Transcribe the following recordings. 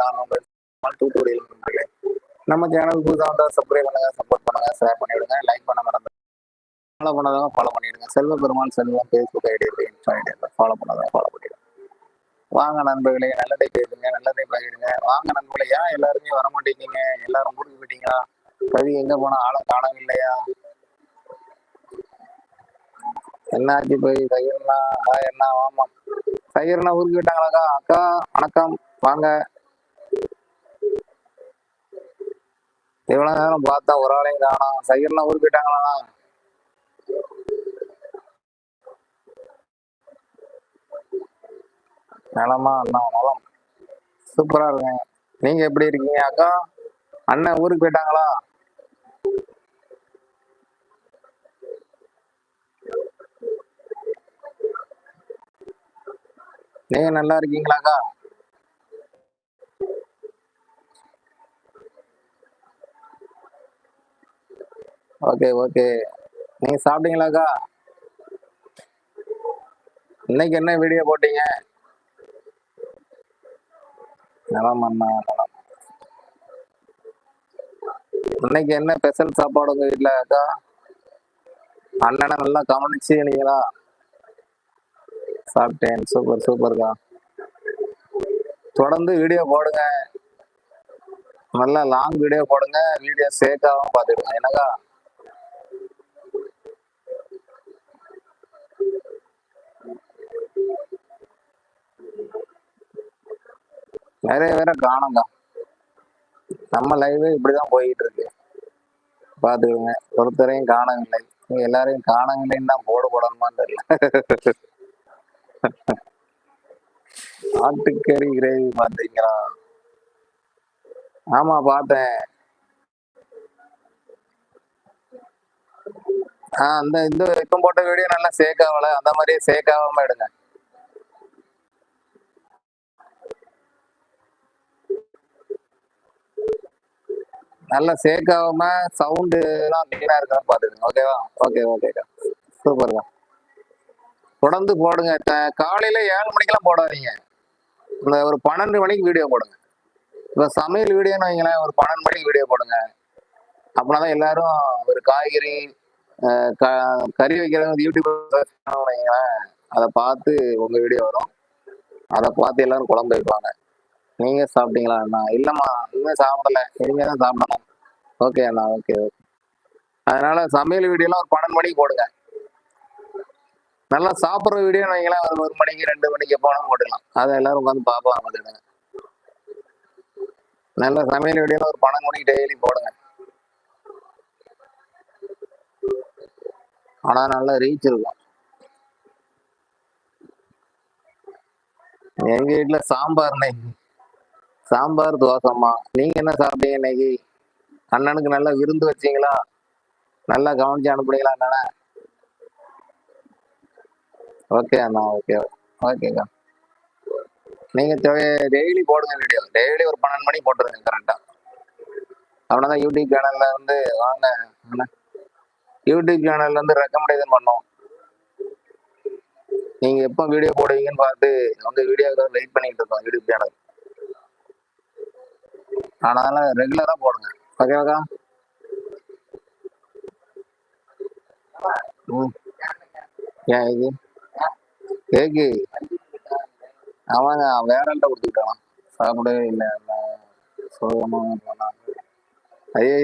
நான் உங்கள் தூத்துக்குடியில் நண்பர்களே நம்ம சேனல் புதுசாக வந்தால் சப்ஸ்கிரைப் பண்ணுங்க சப்போர்ட் பண்ணுங்க ஷேர் பண்ணிவிடுங்க லைக் பண்ண மறந்து ஃபாலோ பண்ணாதவங்க ஃபாலோ பண்ணிவிடுங்க செல்வ பெருமாள் செல்வம் ஃபேஸ்புக் ஐடி இருக்குது இன்ஸ்டா ஐடி இருக்குது ஃபாலோ பண்ணாதவங்க ஃபாலோ பண்ணிவிடுங்க வாங்க நண்பர்களே நல்லதை பேசுங்க நல்லதை பகிடுங்க வாங்க நண்பர்களே ஏன் எல்லாருமே வர மாட்டேங்கிறீங்க எல்லாரும் ஊருக்கு போயிட்டீங்களா? கவி எங்க போனா? ஆளும் காணோம் இல்லையா என்னாச்சு போய்? சகிர்னா என்ன ஆமா சகிர்னா ஊருக்கு விட்டாங்களாக்கா அக்கா வணக்கம். வாங்க. இவ்வளவு நேரம் பார்த்தா ஒரு ஆளையும் காணோம் சைக்கிள்லாம் ஊருக்கு போயிட்டாங்களா நலமா அண்ணா நலம். சூப்பரா இருக்கேன் நீங்க எப்படி இருக்கீங்க அக்கா? அண்ணன் ஊருக்கு போயிட்டாங்களா? நீங்க நல்லா இருக்கீங்களாக்கா ஓகே ஓகே. நீங்க சாப்பிட்டீங்களாக்கா? இன்னைக்கு என்ன வீடியோ போட்டீங்க? நலம் அண்ணா நலம். இன்னைக்கு என்ன ஸ்பெஷல் சாப்பாடு உங்க வீட்டுல அக்கா? அண்ணனை நல்லா கவனிச்சு நீங்களா? சாப்பிட்டேன். சூப்பர் சூப்பர்க்கா தொடர்ந்து வீடியோ போடுங்க. நல்லா லாங் வீடியோ போடுங்க. வீடியோ சேக்காகவும் பார்த்துடுங்க என்னக்கா? நிறைய காணம் காணுங்க நம்ம லைவ் இப்படிதான் போயிட்டு இருக்கு. பாத்துக்கோங்க ஒருத்தரையும் காணவில்லை. நீங்க எல்லாரையும் காணவில்லைன்னு தான் போடு போடணுமான்னு தெரியல. ஆட்டுக்கறி கிரேவி பாத்தீங்களா ஆமா பார்த்தேன். ஆஹ் அந்த இந்த இப்ப போட்ட வீடியோ நல்லா சேக் ஆகல. அந்த மாதிரியே சேக் ஆகாம எடுங்க. நல்லா சேக் ஆகாம சவுண்டு எல்லாம் கிளியரா இருக்கா பாத்துக்கோங்க ஓகேவா ஓகே ஓகேக்கா சூப்பர்க்கா தொடர்ந்து போடுங்க. காலையில ஏழு மணிக்கெல்லாம் போடாதீங்க. இந்த ஒரு பன்னெண்டு மணிக்கு வீடியோ போடுங்க. இப்ப சமையல் வீடியோன்னு வைங்களேன். ஒரு பன்னெண்டு மணிக்கு வீடியோ போடுங்க. அப்படின்னாதான் எல்லாரும் ஒரு காய்கறி க- கறி வைக்கிறவங்க யூடியூப் வைங்களேன். அதை பார்த்து உங்க வீடியோ வரும். அதை பார்த்து எல்லாரும் குழம்பு வைப்பாங்க. நீங்க சாப்பிட்டீங்களா? அண்ணா இல்லம்மா இனிமே சாப்பிடல. இனிமே தான் சாப்பிடணும். ஓகே அண்ணா ஓகே ஓகே அதனால சமையல் வீடியோலாம் ஒரு பன்னெண்டு மணிக்கு போடுங்க. நல்லா சாப்பிட்ற வீடியோ வைங்களேன் ஒரு ஒரு மணிக்கு ரெண்டு மணிக்கு போனால் போட்டுக்கலாம். அதை எல்லாரும் உட்காந்து பார்ப்பாங்க வந்துடுங்க நல்ல சமையல் வீடியோ ஒரு பன்னெண்டு மணிக்கு டெய்லி போடுங்க. ஆனா நல்ல ரீச் இருக்கும். எங்க வீட்டுல சாம்பார் இன்னைக்கு. சாம்பார் தோசைம்மா. நீங்க என்ன சாப்பிட்டீங்க இன்னைக்கு? அண்ணனுக்கு நல்லா விருந்து வச்சீங்களா? நல்லா கவனிச்சு அனுப்புனீங்களா அண்ணனை? ஓகே அண்ணா ஓகே ஓகேக்கா நீங்க டெய்லி போடுங்க வீடியோ டெய்லி ஒரு பன்னெண்டு மணி போட்டுருங்க கரெக்டா அவனதான் யூடியூப் சேனல்ல வந்து வாங்க யூடியூப் சேனல்ல இருந்து ரெக்கமெண்டேஷன் பண்ணோம் நீங்க எப்போ வீடியோ போடுவீங்கன்னு பார்த்து உங்க வீடியோக்காக வெயிட் பண்ணிட்டு இருக்கோம் யூடியூப் சேனல் அதனால ரெகுலரா போடுங்க ஓகேவாக்கா ம் ஏன் இது? கேக்கு. அவன் வேற ஆள்கிட்ட கொடுத்துக்கிட்டான்? சாப்பிடவே இல்லை சோகமா போனான் ஐயோ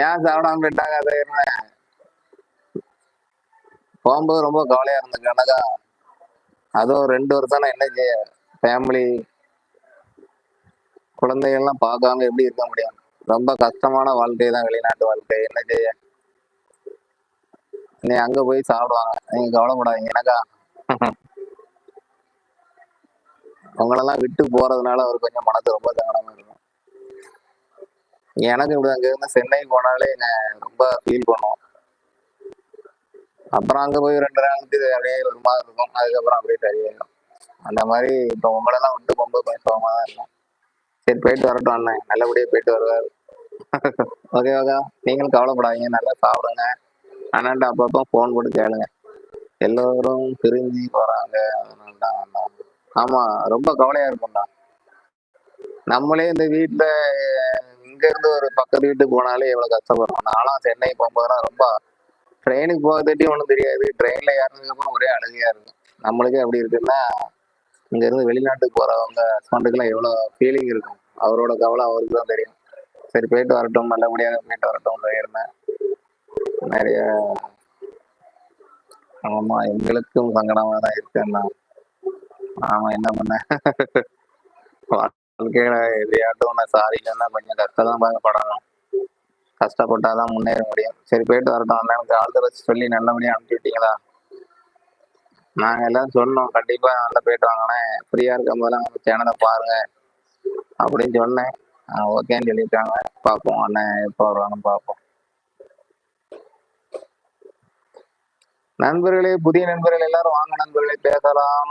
ஏன் சாப்பிடாம போயிட்டாங்க அதை என்ன போகும்போது ரொம்ப கவலையா இருந்தது கனகா. அதுவும் ரெண்டு வருஷம் நான் என்ன செய்ய ஃபேமிலி குழந்தைகள்லாம் பார்க்காம எப்படி இருக்க முடியும்? ரொம்ப கஷ்டமான வாழ்க்கை தான் வெளிநாட்டு வாழ்க்கை. என்ன செய்ய நீ அங்க போய் சாப்பிடுவாங்க. நீங்க கவலைப்படாதீங்க. எனக்கா? உங்களெல்லாம் விட்டு போறதுனால அவர் கொஞ்சம் மனது ரொம்ப சங்கடமா இருக்கும். எனக்கு இப்படி அங்க இருந்து சென்னை போனாலே என்ன ரொம்ப ஃபீல் பண்ணுவோம் அப்புறம் அங்க போய் ரெண்டு நாளுக்கு அப்படியே ஒரு மாதிரி இருக்கும். அதுக்கப்புறம் அப்படியே சரியாயிடும் அந்த மாதிரி இப்போ உங்களெல்லாம் விட்டு போகும்போது கொஞ்சம் தான் இருக்கும். சரி போயிட்டு வரட்டும் அண்ணன் நல்லபடியா போயிட்டு வருவார். ஓகே ஓகே நீங்களும் கவலைப்படாதீங்க. நல்லா சாப்பிடுங்க. அண்ணன்ட்ட அப்பப்போ ஃபோன் போட்டு கேளுங்க. எல்லோரும் பிரிஞ்சு போறாங்க ஆமாம் ஆமா ரொம்ப கவலையா இருக்கும்டா. நம்மளே இந்த வீட்டுல இங்க இருந்து ஒரு பக்கத்து வீட்டுக்கு போனாலே எவ்வளவு கஷ்டப்படுறோம் நானும் சென்னை போகும்போதெல்லாம் ரொம்ப ட்ரெயினுக்கு போக ஒன்றும் தெரியாது. ட்ரெயின்ல ஏறினதுக்கு ஒரே அழுகையா இருக்கும் நம்மளுக்கே அப்படி இருக்குன்னா இங்க இருந்து வெளிநாட்டுக்கு போறவங்க ஹஸ்பண்டுக்குலாம் எவ்வளவு ஃபீலிங் இருக்கும். அவரோட கவலை அவருக்கு தான் தெரியும். சரி போயிட்டு வரட்டும் நல்லபடியாக போயிட்டு வரட்டும் இருந்தேன் நிறைய ஆமா எங்களுக்கும் சங்கடமா தான் இருக்குன்னா ஆமா என்ன பண்ண? வாழ்க்கையில எதையாட்டும் சாரி இல்லைன்னா கொஞ்சம் கஷ்டம் தான் படணும் கஷ்டப்பட்டாதான் முன்னேற முடியும். சரி போயிட்டு வரட்டும் அண்ணனுக்கு ஆழ்ந்த சொல்லி நல்லபடியா அனுப்பிச்சு விட்டீங்களா நாங்க எல்லாம் சொன்னோம் கண்டிப்பா நல்லா போயிட்டு வாங்கினே ஃப்ரீயா இருக்கும் போதெல்லாம் சேனலை பாருங்க. அப்படின்னு சொன்னேன். ஓகேன்னு சொல்லிட்டாங்க பார்ப்போம் அண்ணன் எப்போ வருவாங்கன்னு பார்ப்போம். நண்பர்களே புதிய நண்பர்கள் எல்லாரும் வாங்க நண்பர்களே பேசலாம்.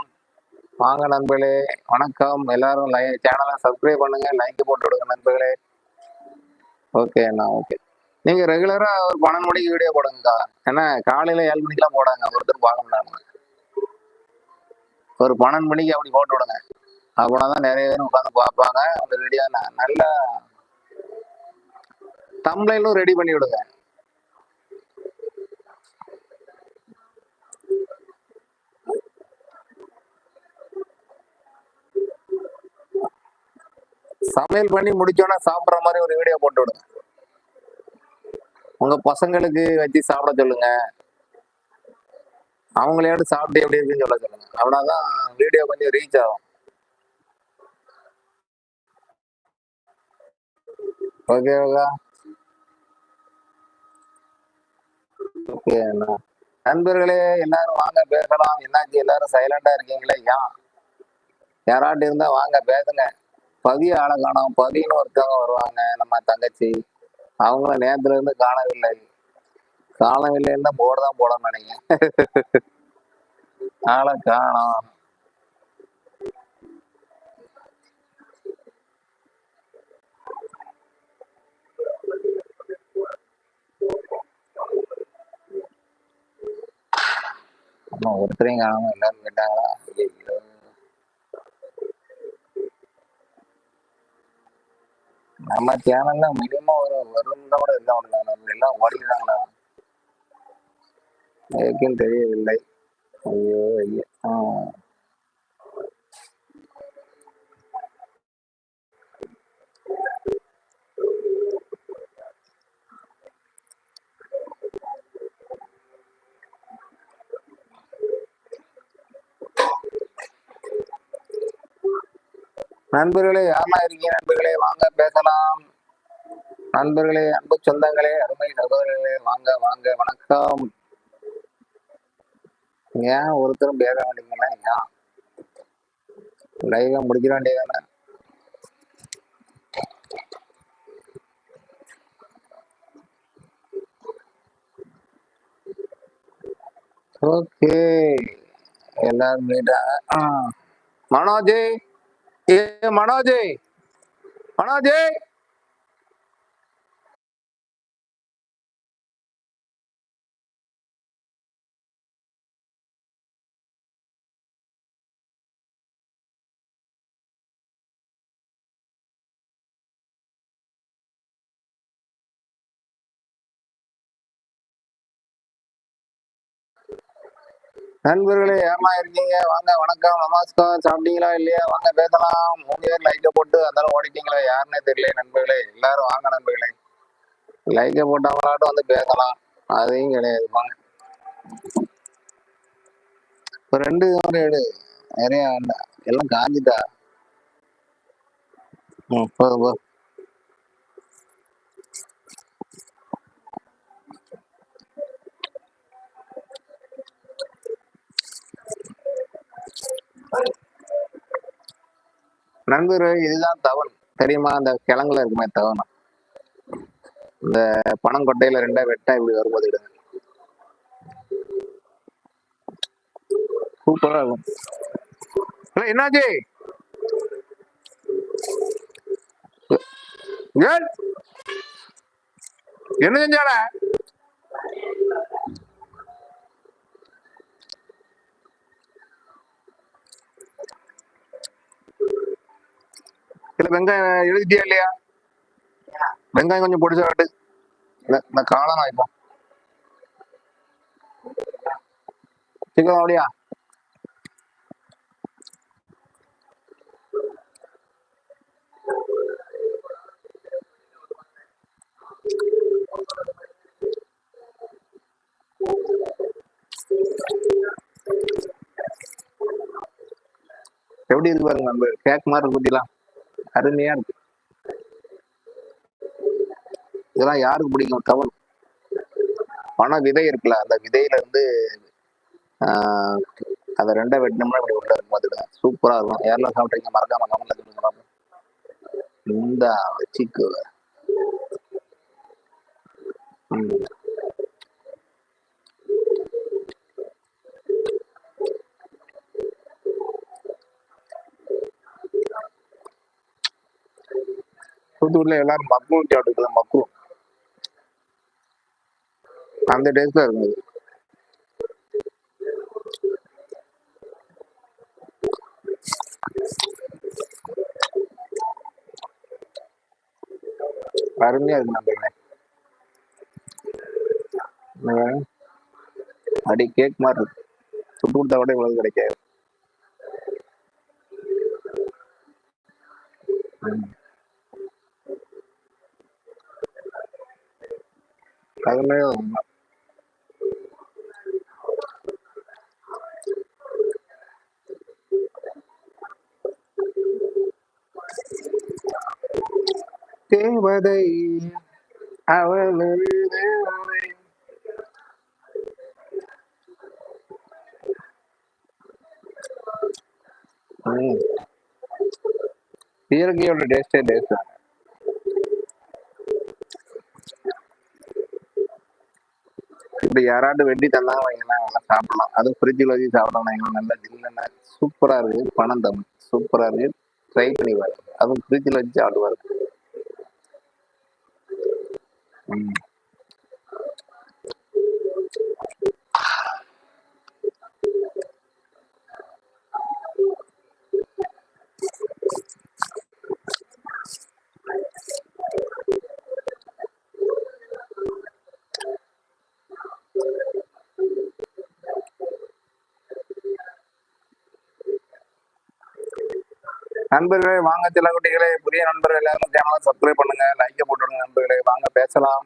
வாங்க நண்பர்களே வணக்கம். எல்லாரும் லை சேனலை சப்ஸ்கிரைப் பண்ணுங்க லைக் போட்டு விடுங்க நண்பர்களே. ஓகே அண்ணா ஓகே நீங்க ரெகுலரா ஒரு பன்னெண்டு மணிக்கு வீடியோ போடுங்கக்கா. ஏன்னா காலையில ஏழு மணிக்கெல்லாம் போடாங்க. ஒருத்தர் பார்க்க முடியாம ஒரு பன்னெண்டு மணிக்கு அப்படி போட்டு விடுங்க அப்படின்னா தான் நிறைய பேர் உட்காந்து பார்ப்பாங்க. அந்த வீடியோ நல்லா தம்ளைலும் ரெடி பண்ணி விடுங்க. சமையல் பண்ணி முடிச்சோன்னா சாப்பிட்ற மாதிரி ஒரு வீடியோ போட்டு விடுங்க. உங்க பசங்களுக்கு வச்சு சாப்பிட சொல்லுங்க. அவங்களையோட சாப்பிட்டு எப்படி இருக்குன்னு சொல்ல சொல்லுங்க அப்படின்னாதான் வீடியோ கொஞ்சம் ரீச் ஆகும் ஓகே ஓகே நண்பர்களே எல்லாரும் வாங்க பேசலாம். என்னாச்சு? எல்லாரும் சைலண்டா இருக்கீங்களே ஏன் யாராட்டு இருந்தா வாங்க பேசுங்க. பதிய ஆளை காணும். பதினு ஒருத்தவங்க வருவாங்க நம்ம தங்கச்சி. அவங்கள நேரத்துல இருந்து காணவில்லை. காணவில்லைன்னு தான் போட தான் போட நினைக்கிறேன். ஆளை காணும். ஒருத்தரையும் காணாம. எல்லாரும் கேட்டாங்களா? ஐயோ நம்ம சேனல்ல மினிமம் ஒரு வரும் கூட இல்லை நம்ம எல்லாம் ஓடிடுறாங்களா? எனக்கும் தெரியவில்லை. ஐயோ ஐயோ ஆ நண்பர்களே யாரா இருக்கீங்க. நண்பர்களே வாங்க பேசலாம். நண்பர்களே அன்பு சொந்தங்களே அருமை சகோதரர்களே வாங்க வாங்க வணக்கம். ஏன் ஒருத்தரும் பேச மாட்டீங்கன்னா ஏன் லைவா முடிக்க வேண்டியதானே ஓகே. எல்லாரும் போயிட்டாங்க மனோஜ். ஏ மனோஜ். மனோஜ். நண்பர்களே ஏமா இருக்கீங்க வாங்க வணக்கம். நமஸ்கார் சாப்பிட்டீங்களா இல்லையா? வாங்க பேசலாம். மூணு பேர் லைக்க போட்டு அந்த ஓடிட்டீங்களா? யாருன்னே தெரியல நண்பர்களே. எல்லாரும் வாங்க நண்பர்களே. லைக்க போட்டவங்களாட்டும் வந்து பேசலாம். அதையும் கிடையாது. வாங்க. இப்போ ரெண்டு எடு. நிறைய எல்லாம் காஞ்சிட்டா. ம் நண்பர் இதுதான் தவன் தெரியுமா? அந்த கிழங்குல இருக்குமே தவனம் இந்த பனங்கொட்டையில ரெண்டா வெட்டா இப்படி வரும்போது இடுங்க. சூப்பரா இருக்கும். என்னாச்சு? என்ன செஞ்சால? வெங்காயம் எழுதிட்டியா இல்லையா? வெங்காயம் கொஞ்சம் பொடிச்சா காட்டு. நான் இந்த இப்போ ஆயிப்போம் சிக்கன் அப்படியா எப்படி இருக்கு பாருங்க நம்ம கேக் மாதிரி இருக்கு அருமையா இருக்கு. இதெல்லாம் யாருக்கு பிடிக்கும்? தவறு பண விதை இருக்குல்ல அந்த விதையில இருந்து ஆஹ், அதை ரெண்டா வெட்டினோம்னா இப்படி உள்ள இருக்கும் பார்த்துக்கலாம் சூப்பரா இருக்கும். யாரெல்லாம் சாப்பிட்றீங்க மறக்காம கமெண்ட்ல சொல்லுங்க இந்த வச்சுக்கு ம். தூத்துக்குடியில எல்லாரும் மக்கும் சாப்பிட்டுக்கல மக்கும். அந்த டேஸ்ல இருந்தது. அருமையா இருக்கு நம்புறேன் அடி கேக் மாதிரி இருக்கு. சுட்டு கொடுத்தா கூட இவ்வளவு கிடைக்காது. அருமையா இருக்கும். தேவதை அவள் ஒரு தேவதை. ம். இயற்கையோட டேஸ்டே டேஸ்ட் அப்படி யாராவது வெட்டி தந்தாங்க வைங்களேன் நல்லா சாப்பிடலாம். அதுவும் ஃப்ரிட்ஜில் வச்சு சாப்பிடலாம். வைங்களேன் நல்லா ஜில்லுன்னு சூப்பரா இருக்கு. பணம் தம் சூப்பரா இருக்கு. ட்ரை பண்ணி பாருங்க. அதுவும் ஃப்ரிட்ஜில் வச்சு சாப்பிடுவாரு ம். நண்பர்களே வாங்க சில குட்டிகளே புதிய நண்பர்கள் எல்லாரும் சேனலை சப்ஸ்கிரைப் பண்ணுங்க லைக் போட்டுருங்க நண்பர்களே. வாங்க பேசலாம்.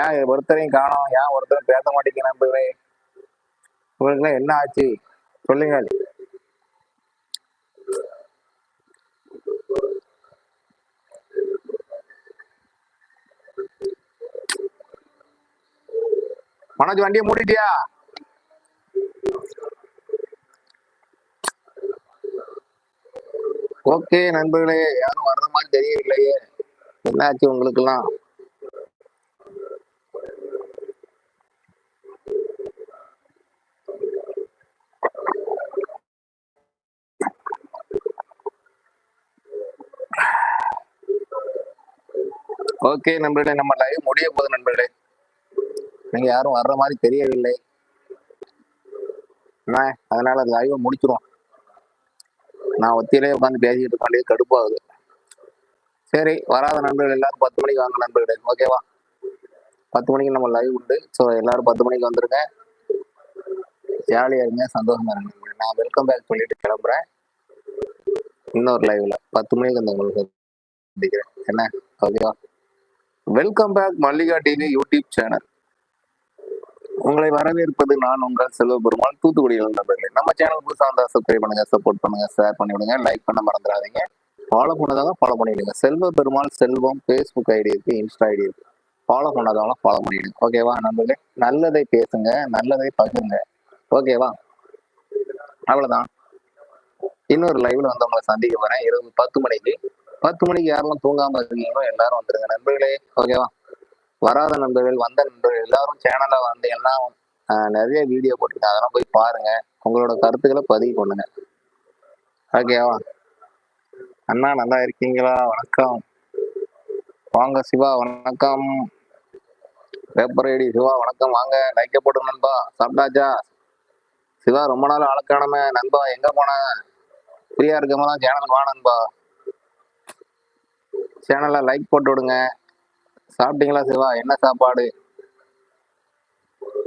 ஏன் ஒருத்தரையும் காணோம்? ஏன் ஒருத்தரும் பேச மாட்டேங்க நண்பர்களே? உங்களுக்கு என்ன ஆச்சு? சொல்லுங்க. மனோஜ் வண்டியை மூடிட்டியா? ஓகே நண்பர்களே யாரும் வர்ற மாதிரி தெரியவில்லையே. என்னாச்சு உங்களுக்கெல்லாம்? ஓகே நண்பர்களே நம்ம லைவ் முடிய போகுது நண்பர்களே. நீங்க யாரும் வர்ற மாதிரி தெரியவில்லை. அதனால லைவ் முடிச்சிருவோம். நான் ஒத்தியிலே உட்காந்து பேசிட்டு இருக்காலே கடுப்பாகுது சரி வராத நண்பர்கள் எல்லாரும் பத்து மணிக்கு வாங்க நண்பர்களே. ஓகேவா பத்து மணிக்கு நம்ம லைவ் உண்டு. ஸோ எல்லாரும் பத்து மணிக்கு வந்துருங்க. ஜாலியாக இருங்க சந்தோஷமா இருங்க. நான் வெல்கம் பேக் சொல்லிட்டு கிளம்புறேன். இன்னொரு லைவ்ல பத்து மணிக்கு வந்து உங்களுக்கு சந்திக்கிறேன். என்ன? ஓகேவா welcome back Mallika TV YouTube channel உங்களை வரவேற்பது நான் உங்கள் செல்வ பெருமாள் தூத்துக்குடியில் நண்பர்களே நம்ம சேனல் புதுசாக இருந்தால் சப்ஸ்கிரைப் பண்ணுங்க சப்போர்ட் பண்ணுங்க ஷேர் பண்ணி விடுங்க லைக் பண்ண மறந்துடாதீங்க. ஃபாலோ பண்ணதாக ஃபாலோ பண்ணிவிடுங்க செல்வ பெருமாள் செல்வம் ஃபேஸ்புக் ஐடி இருக்கு இன்ஸ்டா ஐடி இருக்கு. ஃபாலோ பண்ணதாலும் ஃபாலோ பண்ணிவிடுங்க ஓகேவா நண்பர்களே? நல்லதை பேசுங்க நல்லதை பகிருங்க. ஓகேவா அவ்வளவுதான். இன்னொரு லைவ்ல வந்து உங்களை சந்திக்க போறேன். இரவு பத்து மணிக்கு. பத்து மணிக்கு யாரெல்லாம் தூங்காம இருக்கீங்களோ எல்லாரும் வந்துருங்க நண்பர்களே. ஓகேவா வராத நண்பர்கள் வந்த நண்பர்கள் எல்லாரும் சேனல்ல வந்து எல்லாம் நிறைய வீடியோ போட்டிருக்கேன் அதெல்லாம் போய் பாருங்க. உங்களோட கருத்துக்களை பதிவு பண்ணுங்க. ஓகேவா அண்ணா நல்லா இருக்கீங்களா? வணக்கம். வாங்க சிவா வணக்கம். பேப்பர் ஐடி சிவா வணக்கம். வாங்க லைக்க போட்டு நண்பா. சாப்பிட்டாச்சா? சிவா ரொம்ப நாள் ஆளுக்கானமே நண்பா எங்க போன? ஃப்ரீயா இருக்கவங்களாம் சேனல் வா நண்பா. சேனல்ல லைக் போட்டு விடுங்க. சாப்பிட்டீங்களா சிவா? என்ன சாப்பாடு?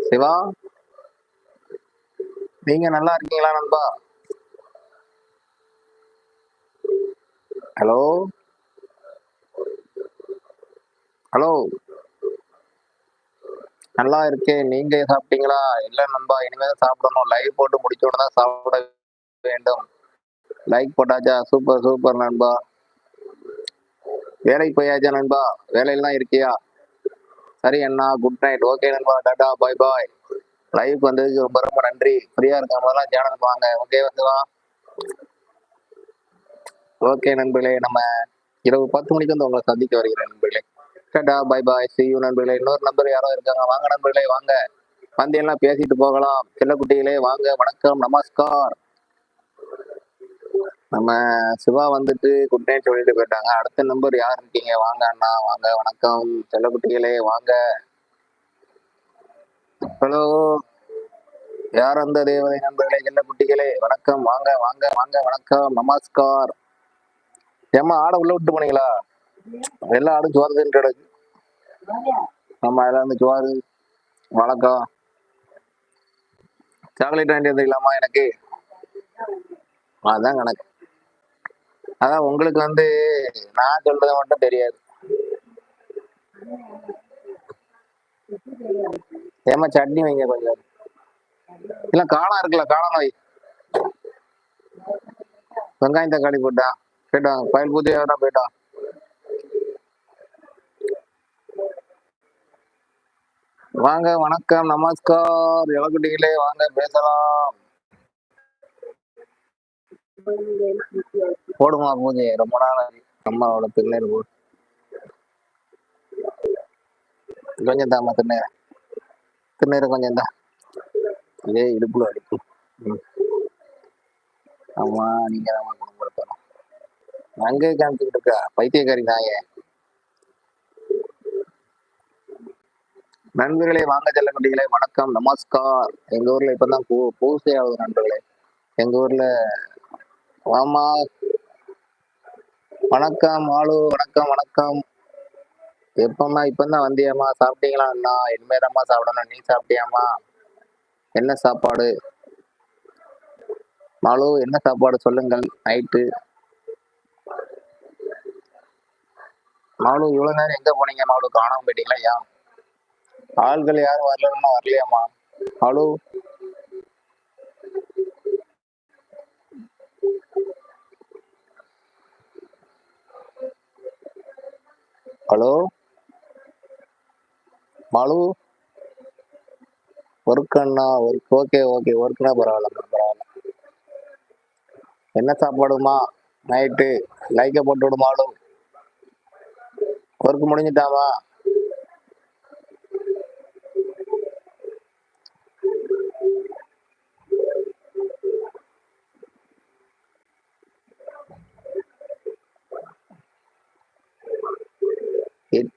சிவா? நீங்க நல்லா இருக்கீங்களா நண்பா? ஹலோ? ஹலோ? நல்லா இருக்கேன். நீங்க சாப்பிட்டீங்களா? இல்ல நண்பா இனிமே சாப்பிடணும். லைவ் போட்டு முடிச்ச உடனே தான் சாப்பிட வேண்டும். லைக் போட்டாச்சா? சூப்பர் சூப்பர் நண்பா. வேலைக்கு போயாச்சா நண்பா? வேலையில தான் இருக்கியா? சரி அண்ணா குட் நைட் ஓகே நண்பா டாடா பாய் பாய் லைவ் வந்ததுக்கு ரொம்ப ரொம்ப நன்றி. ஃப்ரீயா இருக்க மாதிரிலாம் சேனல் வாங்க ஓகே வந்துவா. ஓகே நண்பர்களே நம்ம இரவு பத்து மணிக்கு வந்து உங்களை சந்திக்க வருகிறேன் நண்பர்களே. Tata bye bye see you நண்பர்களே. இன்னொரு நம்பர் யாரோ இருக்காங்க. வாங்க நண்பர்களே வாங்க. வந்து எல்லாம் பேசிட்டு போகலாம். செல்லக்குட்டிகளே வாங்க. வணக்கம். நமஸ்கார். நம்ம சிவா வந்துட்டு குட் நைட் சொல்லிட்டு போயிட்டாங்க. அடுத்த நம்பர் யார் இருக்கீங்க? வாங்க அண்ணா வாங்க. வணக்கம். செல்லக்குட்டிகளே வாங்க. ஹலோ யார் அந்த தேவதை நண்பர்களே? செல்லக்குட்டிகளே வணக்கம். வாங்க வாங்க வாங்க. வணக்கம். நமஸ்கார். ஏம்மா ஆடை உள்ள விட்டு போனீங்களா? எல்லா ஆடும் சோறு தின்ட்டு ஆமா எல்லாம் வந்து சுவாரு வணக்கம். சாக்லேட் வாங்கிட்டு வந்துக்கலாமா எனக்கு? அதான் கணக்கு. அதான் உங்களுக்கு வந்து நான் சொல்றது மட்டும் தெரியாது. ஏமா சட்னி வைங்க கொஞ்சம். இல்ல காளான் இருக்குல்ல காளான் வை. வெங்காயம் தக்காளி போட்டா போயிட்டான் பயில் பூத்தி வேணா போயிட்டான் வாங்க. வணக்கம் நமஸ்கார். இளக்குட்டிகளே வாங்க பேசலாம். போடுமா பூஜை ரொம்ப நாள் அம்மாவோட திருநீர் போடு கொஞ்சம் தாம்மா திருநீர் திருநீர் கொஞ்சம் தான் இதே இடுப்புல அடிப்பு ம். ஆமா நீங்க தான் குணப்படுத்தணும் அங்கே காமிச்சுக்கிட்டு இருக்கா? பைத்தியக்காரி நாயே. நண்பர்களே வாங்க செல்லக்குட்டிகளே வணக்கம். நமஸ்கார். எங்க ஊர்ல இப்பதான் பூ பூசை ஆகுது நண்பர்களே. எங்க ஊர்ல ஆமா வணக்கம் ஆளு வணக்கம் வணக்கம். எப்பம்மா இப்பந்தான் வந்தியாம்மா. சாப்பிட்டீங்களா? அண்ணா இனிமேதாம்மா சாப்பிடணும். நீ சாப்பிட்டியாம்மா? என்ன சாப்பாடு? மாலு என்ன சாப்பாடு சொல்லுங்கள்? நைட்டு. மாலு இவ்வளவு நேரம் எங்க போனீங்க? மாலு காணாம போயிட்டீங்களா? ஏன்? ஆள்கள் யாரும் வரலன்னா வரலையாம்மா? மாலு? ஹலோ? மாலு? ஒர்க் அண்ணா ஒர்க் ஓகே ஓகே ஒர்க்னா பரவாயில்ல பரவாயில்ல என்ன சாப்பாடுமா? நைட்டு லைக்கை போட்டு விடுமாலும் ஒர்க் முடிஞ்சிட்டாமா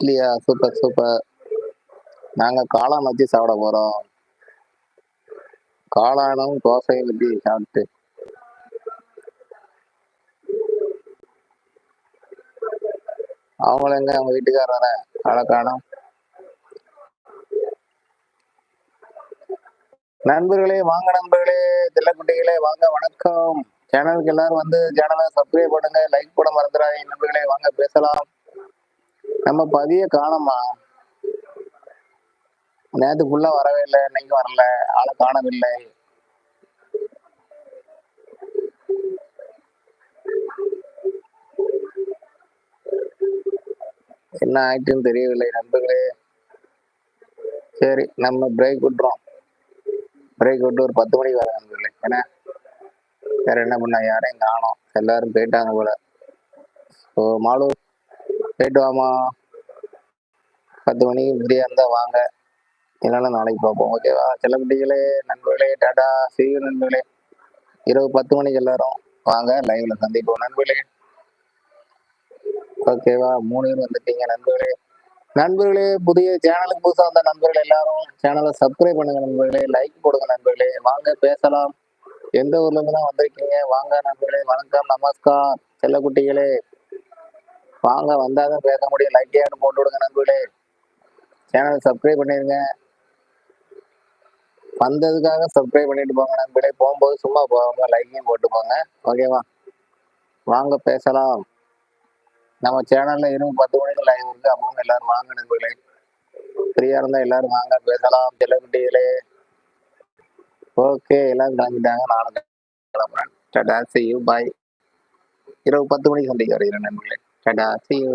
இட்லியா சூப்பர் சூப்பர் நாங்க காளான் வச்சு சாப்பிட போறோம். காளானும் தோசையும் வச்சு சாப்பிட்டு. அவங்கள எங்க? அவங்க வீட்டுக்காரர ஆளை நண்பர்களே வாங்க நண்பர்களே தில்லக்குட்டிகளே வாங்க வணக்கம். சேனலுக்கு எல்லாரும் வந்து சேனலை சப்ஸ்கிரைப் பண்ணுங்க லைக் போட மறந்துடாதீங்க. நண்பர்களே வாங்க பேசலாம். நம்ம பதிய காணோமா? நேத்து ஃபுல்லா வரவே இல்லை இன்னைக்கு வரல ஆளை காணவில்லை. என்ன ஆயிட்டுன்னு தெரியவில்லை நண்பர்களே. சரி நம்ம பிரேக் விட்டுறோம். பிரேக் விட்டு ஒரு பத்து மணிக்கு வர நண்பர்களே. ஏன்னா வேற என்ன பண்ண? யாரையும் காணோம். எல்லாரும் போயிட்டாங்க போல. ஸோ மாலு போயிட்டு வாமா பத்து மணிக்கு ஃப்ரீயா இருந்தா வாங்க. இல்லைன்னா நாளைக்கு பார்ப்போம். ஓகேவா செல்லக்குட்டிகளே நண்பர்களே டாடா சிறிய நண்பர்களே. இரவு பத்து மணிக்கு எல்லாரும் வாங்க. லைவ்ல சந்திப்போம். நண்பர்களே. ஓகேவா மூணு பேர் வந்துட்டீங்க நண்பர்களே. நண்பர்களே புதிய சேனலுக்கு புதுசா வந்த நண்பர்கள் எல்லாரும் சேனலை சப்ஸ்கிரைப் பண்ணுங்க நண்பர்களே. லைக் போடுங்க நண்பர்களே. வாங்க பேசலாம். எந்த ஊர்ல இருந்து தான் வந்திருக்கீங்க? வாங்க நண்பர்களே. வணக்கம் நமஸ்கார். செல்லக்குட்டிகளே வாங்க வந்தாதான் பேச முடியும். லைக் ஏன்னு போட்டு விடுங்க நண்பர்களே. சேனல் சப்ஸ்கிரைப் பண்ணிருங்க. வந்ததுக்காக சப்ஸ்கிரைப் பண்ணிட்டு போங்க. நண்பர்களே போகும்போது சும்மா போகாம லைக்கையும் போட்டு போங்க. ஓகேவா வாங்க பேசலாம். நம்ம சேனல்ல இருபது பத்து மணிக்கு லைவ் இருக்கு. அப்பவும் எல்லாரும் வாங்க நண்பர்களே ஃப்ரீயா இருந்தா எல்லாரும் வாங்க பேசலாம். செல்லக்குட்டிகளே. ஓகே எல்லாரும் கிளம்பிட்டாங்க. நானும் கிளம்புறேன். டடா சி யூ பாய் இரவு பத்து மணிக்கு சந்திக்க வருகிறேன் நண்பர்களே. டடா சி யூ